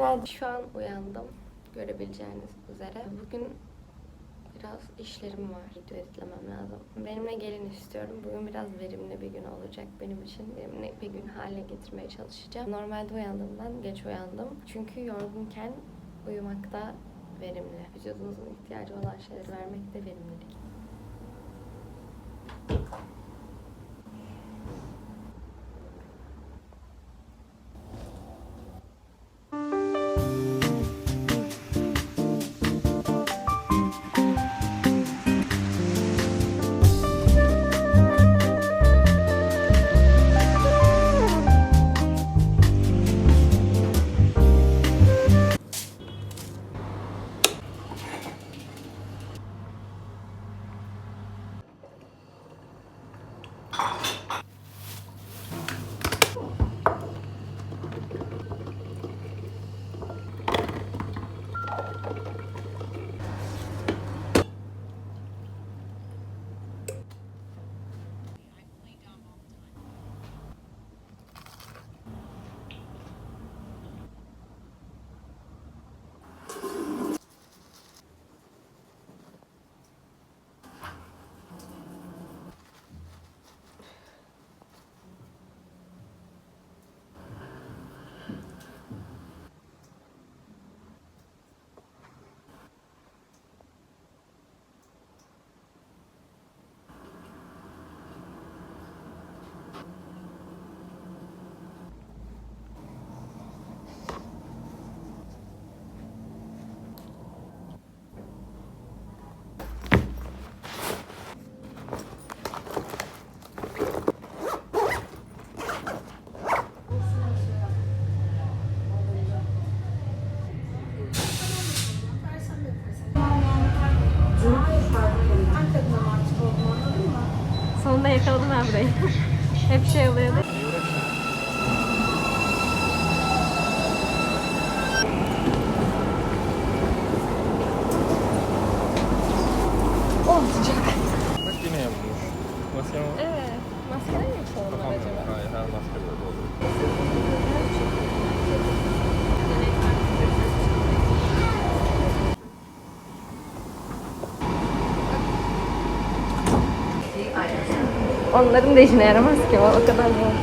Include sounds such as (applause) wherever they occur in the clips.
Günaydın. Şu an uyandım. Görebileceğiniz üzere. Bugün biraz işlerim var. Video editlemem lazım. Benimle gelin istiyorum. Bugün biraz verimli bir gün olacak benim için. Verimli bir gün hale getirmeye çalışacağım. Normalde uyandığımdan geç uyandım. Çünkü yorgunken uyumak da verimli. Vücudunuzun ihtiyacı olan şeyleri vermek de verimlilik. правдой. Onların da işine yaramaz ki o, o kadar zor.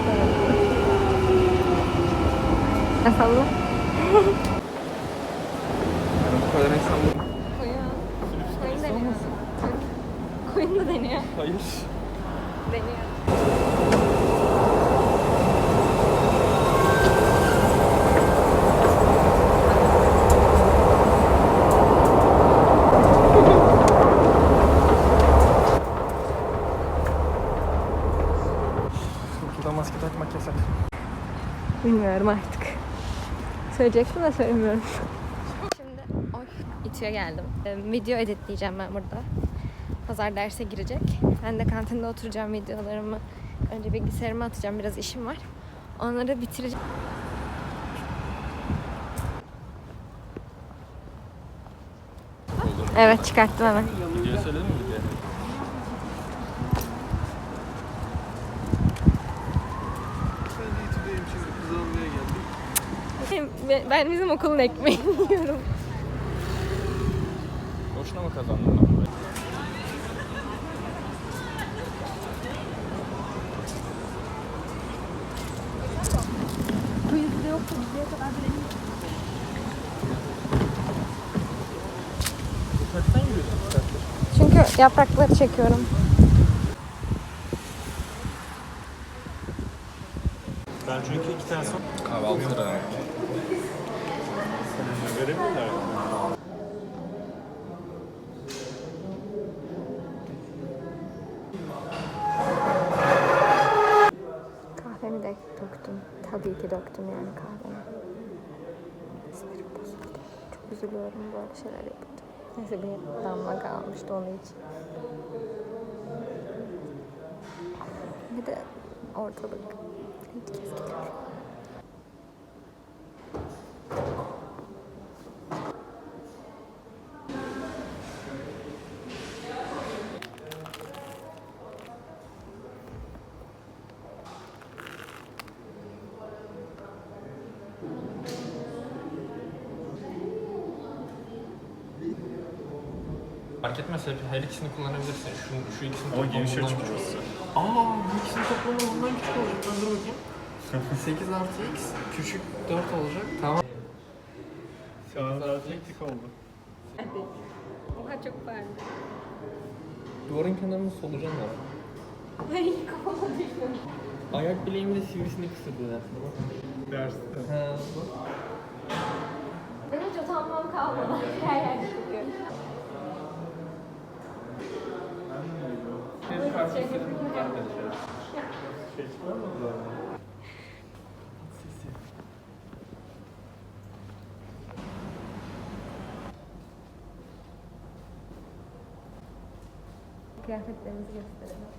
Efendim? Yani bu kadar insan bu. Koyun. Koyun deniyor. Koyun da deniyor. Hayır. Deniyor. Bilmiyorum artık. Söyleyecektim de söylemiyorum. Şimdi oy İTÜ'ye geldim. Ee, video editleyeceğim ben burada. Pazar derse girecek. Ben de kantinde oturacağım videolarımı. Önce bilgisayarıma atacağım. Biraz işim var. Onları bitireceğim. Evet çıkarttım hemen. Video söyledin mi video? Ben de İTÜ'deyim şimdi kız almaya geldik. Ben bizim okulun ekmeğini yiyorum. (laughs) Boşuna mı kazandın lan burayı? Kaçtan yürüyorsun bu saattir? Çünkü yaprakları çekiyorum. Ben çünkü iki tane son Kahvaltı. Veremiyorlar. Kahvemi de döktüm. Tabii ki döktüm yani kahvemi. Sinirim bozuldu. Çok üzülüyorum böyle şeyler yapınca. Neyse bir damla kalmıştı onun için. Bir de ortalık hiç keskin. Fark etmez hep her ikisini kullanabilirsin. Şu, şu ikisini Ama toplamı geniş bundan küçük. burası. Aa bu ikisinin toplamı bundan küçük olacak. Ben dur bakayım. (laughs) 8 artı x küçük 4 olacak. Tamam. Şu an zaten tek oldu. Hadi. Oha çok pardon. Duvarın kenarında solucan var. Ay kafama düştüm. Ayak bileğimle sivrisini kısırdı aslında bak. Derste. Ha, bak. Ben hiç utanmam kalmadı. Her yerde çıkarmadı zaten. Kıyafetlerimizi gösterelim.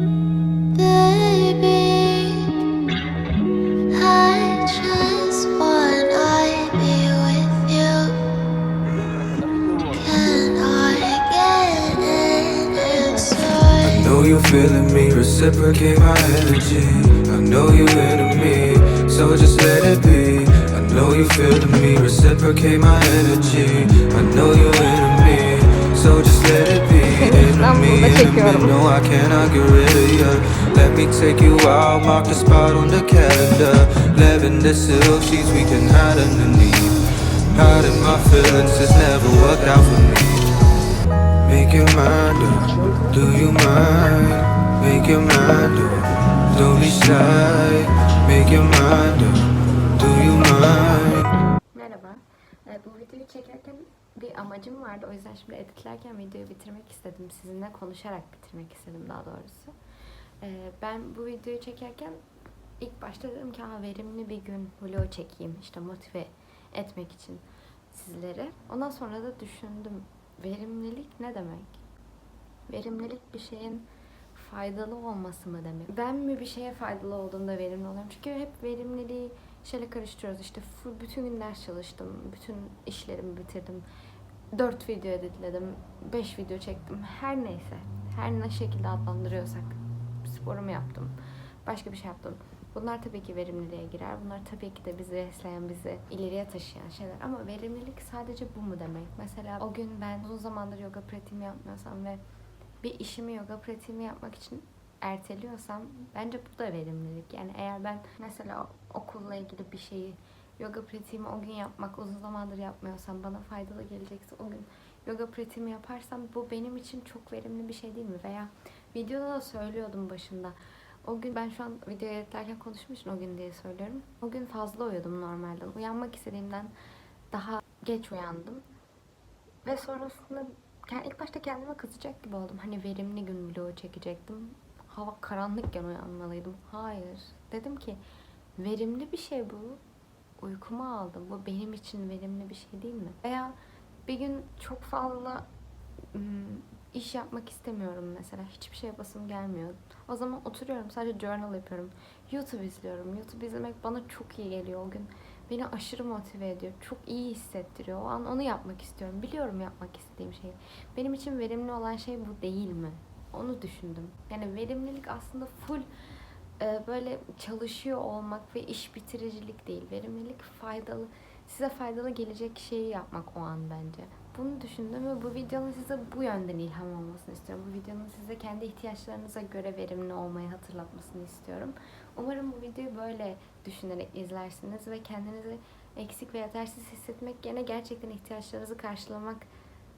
I know you feeling me, reciprocate my energy. I know you into me, so just let it be. I know you feeling me, reciprocate my energy. I know you into me, so just let it be. Into me, into me, no, I cannot get rid of you. Let me take you out, mark the spot on the calendar. Lavender silk sheets we can hide underneath. Hiding my feelings has never worked out for me. Make your mind up, do you mind? Make your mind up, don't be shy. Make your mind up, do you mind? Merhaba. Ee, bu videoyu çekerken bir amacım vardı. O yüzden şimdi editlerken videoyu bitirmek istedim. Sizinle konuşarak bitirmek istedim daha doğrusu. Ee, ben bu videoyu çekerken ilk başta dedim ki verimli bir gün vlog çekeyim. işte motive etmek için sizlere. Ondan sonra da düşündüm. Verimlilik ne demek? Verimlilik bir şeyin faydalı olması mı demek? Ben mi bir şeye faydalı olduğumda verimli oluyorum? Çünkü hep verimliliği şeyle karıştırıyoruz. İşte full bütün gün ders çalıştım. Bütün işlerimi bitirdim. 4 video editledim. 5 video çektim. Her neyse. Her ne şekilde adlandırıyorsak. Sporumu yaptım. Başka bir şey yaptım. Bunlar tabii ki verimliliğe girer. Bunlar tabii ki de bizi besleyen, bizi ileriye taşıyan şeyler. Ama verimlilik sadece bu mu demek? Mesela o gün ben uzun zamandır yoga pratiğimi yapmıyorsam ve bir işimi yoga pratiğimi yapmak için erteliyorsam bence bu da verimlilik. Yani eğer ben mesela okulla ilgili bir şeyi yoga pratiğimi o gün yapmak uzun zamandır yapmıyorsam bana faydalı gelecekse o gün yoga pratiğimi yaparsam bu benim için çok verimli bir şey değil mi? Veya videoda da söylüyordum başında. O gün ben şu an video editlerken konuştuğum için o gün diye söylüyorum. O gün fazla uyudum normalden. Uyanmak istediğimden daha geç uyandım. Ve sonrasında yani ilk başta kendime kızacak gibi oldum. Hani verimli gün vlogu çekecektim. Hava karanlıkken uyanmalıydım. Hayır. Dedim ki verimli bir şey bu. Uykumu aldım. Bu benim için verimli bir şey değil mi? Veya bir gün çok fazla iş yapmak istemiyorum mesela. Hiçbir şey yapasım gelmiyor. O zaman oturuyorum sadece journal yapıyorum. YouTube izliyorum. YouTube izlemek bana çok iyi geliyor o gün. Beni aşırı motive ediyor. Çok iyi hissettiriyor. O an onu yapmak istiyorum. Biliyorum yapmak istediğim şeyi. Benim için verimli olan şey bu değil mi? Onu düşündüm. Yani verimlilik aslında full e, böyle çalışıyor olmak ve iş bitiricilik değil. Verimlilik faydalı, size faydalı gelecek şeyi yapmak o an bence. Bunu düşündüm ve bu videonun size bu yönden ilham olmasını istiyorum. Bu videonun size kendi ihtiyaçlarınıza göre verimli olmayı hatırlatmasını istiyorum. Umarım bu videoyu böyle düşünerek izlersiniz ve kendinizi eksik ve yetersiz hissetmek yerine gerçekten ihtiyaçlarınızı karşılamak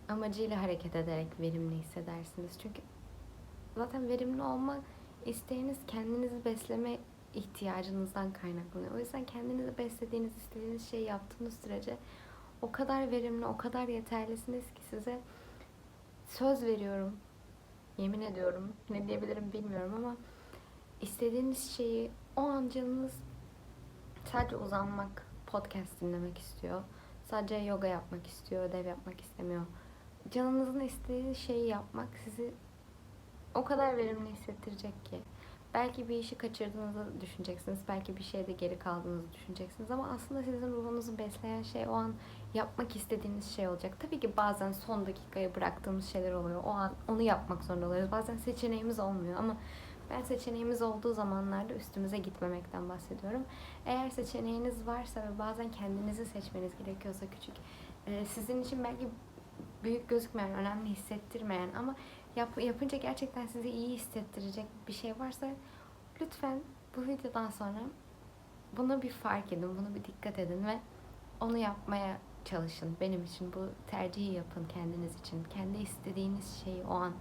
amacıyla hareket ederek verimli hissedersiniz. Çünkü zaten verimli olma isteğiniz kendinizi besleme ihtiyacınızdan kaynaklanıyor. O yüzden kendinizi beslediğiniz, istediğiniz şeyi yaptığınız sürece o kadar verimli, o kadar yeterlisiniz ki size söz veriyorum. Yemin ediyorum. Ne diyebilirim bilmiyorum ama istediğiniz şeyi o an canınız sadece uzanmak, podcast dinlemek istiyor. Sadece yoga yapmak istiyor, ödev yapmak istemiyor. Canınızın istediği şeyi yapmak sizi o kadar verimli hissettirecek ki. Belki bir işi kaçırdığınızı düşüneceksiniz. Belki bir şeyde geri kaldığınızı düşüneceksiniz. Ama aslında sizin ruhunuzu besleyen şey o an yapmak istediğiniz şey olacak. Tabii ki bazen son dakikaya bıraktığımız şeyler oluyor. O an onu yapmak zorunda oluyoruz. Bazen seçeneğimiz olmuyor ama ben seçeneğimiz olduğu zamanlarda üstümüze gitmemekten bahsediyorum. Eğer seçeneğiniz varsa ve bazen kendinizi seçmeniz gerekiyorsa küçük, sizin için belki büyük gözükmeyen, önemli hissettirmeyen ama yap, yapınca gerçekten sizi iyi hissettirecek bir şey varsa lütfen bu videodan sonra bunu bir fark edin, bunu bir dikkat edin ve onu yapmaya çalışın. Benim için bu tercihi yapın kendiniz için. Kendi istediğiniz şeyi o an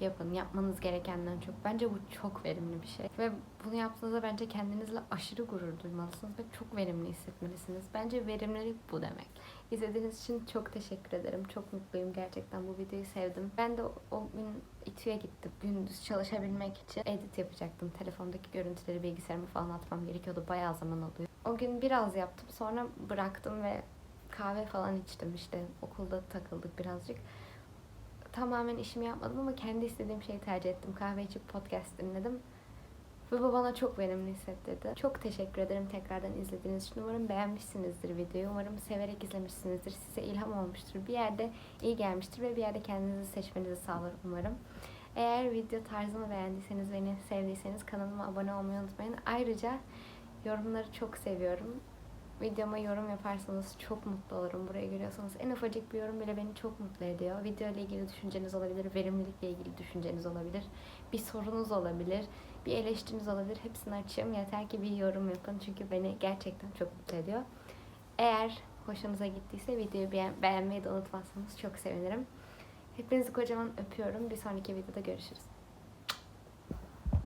yapın. Yapmanız gerekenden çok. Bence bu çok verimli bir şey. Ve bunu yaptığınızda bence kendinizle aşırı gurur duymalısınız ve çok verimli hissetmelisiniz. Bence verimlilik bu demek. İzlediğiniz için çok teşekkür ederim. Çok mutluyum gerçekten bu videoyu sevdim. Ben de o, gün İTÜ'ye gittim. Gündüz çalışabilmek için edit yapacaktım. Telefondaki görüntüleri bilgisayarıma falan atmam gerekiyordu. Bayağı zaman alıyor. O gün biraz yaptım. Sonra bıraktım ve kahve falan içtim işte. Okulda takıldık birazcık. Tamamen işimi yapmadım ama kendi istediğim şeyi tercih ettim. Kahve içip podcast dinledim. Ve bu bana çok verimli hissettirdi. Çok teşekkür ederim tekrardan izlediğiniz için. Umarım beğenmişsinizdir videoyu. Umarım severek izlemişsinizdir. Size ilham olmuştur. Bir yerde iyi gelmiştir ve bir yerde kendinizi seçmenizi sağlar umarım. Eğer video tarzımı beğendiyseniz, beni sevdiyseniz kanalıma abone olmayı unutmayın. Ayrıca yorumları çok seviyorum. Videoma yorum yaparsanız çok mutlu olurum. Buraya görüyorsanız en ufacık bir yorum bile beni çok mutlu ediyor. Video ile ilgili düşünceniz olabilir, verimlilikle ilgili düşünceniz olabilir, bir sorunuz olabilir, bir eleştiriniz olabilir. Hepsini açığım. Yeter ki bir yorum yapın çünkü beni gerçekten çok mutlu ediyor. Eğer hoşunuza gittiyse videoyu beğen- beğenmeyi de unutmazsanız çok sevinirim. Hepinizi kocaman öpüyorum. Bir sonraki videoda görüşürüz.